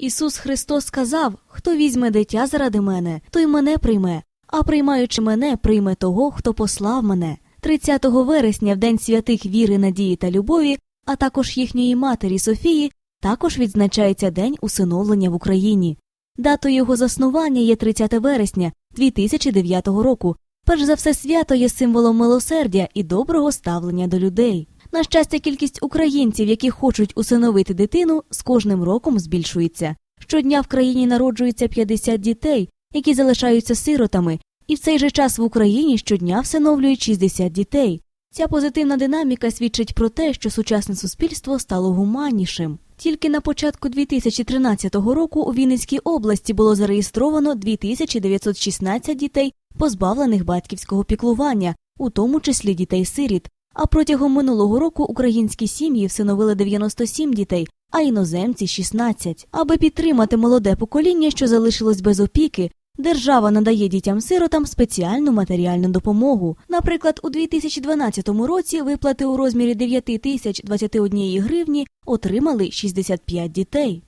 Ісус Христос сказав: Хто візьме дитя заради мене, той мене прийме, а приймаючи мене, прийме того, хто послав мене. 30 вересня, в день святих віри, надії та любові, а також їхньої матері Софії, також відзначається День усиновлення в Україні. Датою його заснування є 30 вересня 2009 року. Перш за все, свято є символом милосердя і доброго ставлення до людей. На щастя, кількість українців, які хочуть усиновити дитину, з кожним роком збільшується. Щодня в країні народжується 50 дітей, які залишаються сиротами, і в цей же час в Україні щодня всиновлюють 60 дітей. Ця позитивна динаміка свідчить про те, що сучасне суспільство стало гуманнішим. Тільки на початку 2013 року у Вінницькій області було зареєстровано 2916 дітей, позбавлених батьківського піклування, у тому числі дітей-сиріт. А протягом минулого року українські сім'ї всиновили 97 дітей, а іноземці 16. Аби підтримати молоде покоління, що залишилось без опіки, держава надає дітям-сиротам спеціальну матеріальну допомогу. Наприклад, у 2012 році виплати у розмірі 9 тисяч 21 гривні отримали 65 дітей.